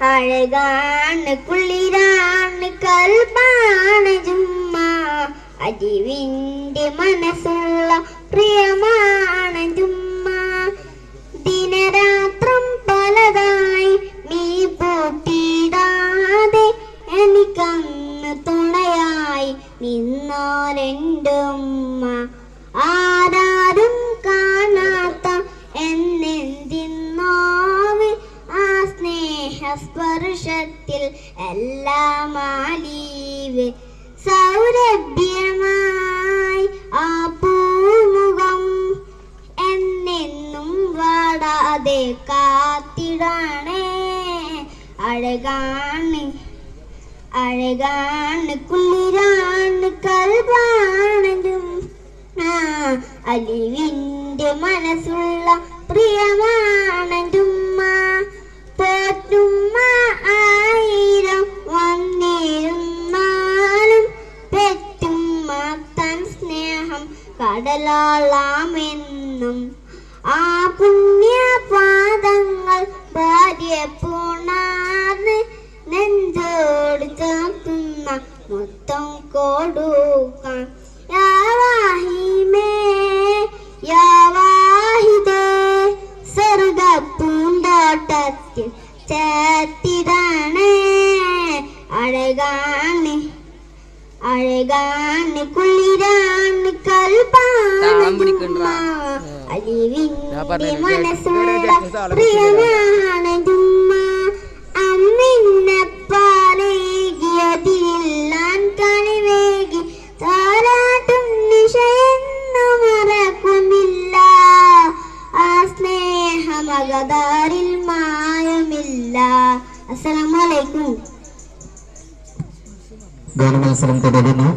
അഴകാണ് കുളിരാണ് കൽബാണ് ജുമ്മ. അജിവിന്റെ മനസ്സുള്ള പ്രിയമാണ് ജുമ്മ. ദിനരാത്രം പലതായി നീ പൂട്ടിടാതെ എനിക്കന്ന് തുണയായി നിന്നോരെന്റെ ഉമ്മ. സ്നേഹസ്പർശത്തിൽ എല്ലാം ആലീവ്. സൗരഭ്യമായി ആ പൂമുഖം എന്നെന്നും വാടാതെ കാത്തിടാണേ. അഴകാണ് അഴകാണ് കുളിരാണ് കൽവാണതും ആ അലിവിന്റെ മനസ്സുള്ള പ്രിയമാണതുമ്മ കടലാളാമെന്നും ആ പുണ്യപാദങ്ങൾ ഭാര്യ പൂണാർന്ന് നെഞ്ചോട് ചേർത്തുന്ന മൊത്തം കൊടുക്കാം യാവാഹിമേ അഴകാണ് കുളിരാണ് പറഞ്ഞില്ലേ, മനസ്സുള്ള പ്രിയമാണ് ജുമ്മ. അമ്മിന്നെ പാലേകിയതില്ലാൻ കണിവേകി താരാട്ടും നിശയെന്നു മറക്കുന്നില്ല ആ സ്നേഹമകതാരിൽ മായമില്ല. അസ്സലാമലൈക്കും ഗാനമത്സരം തുടരുന്നു.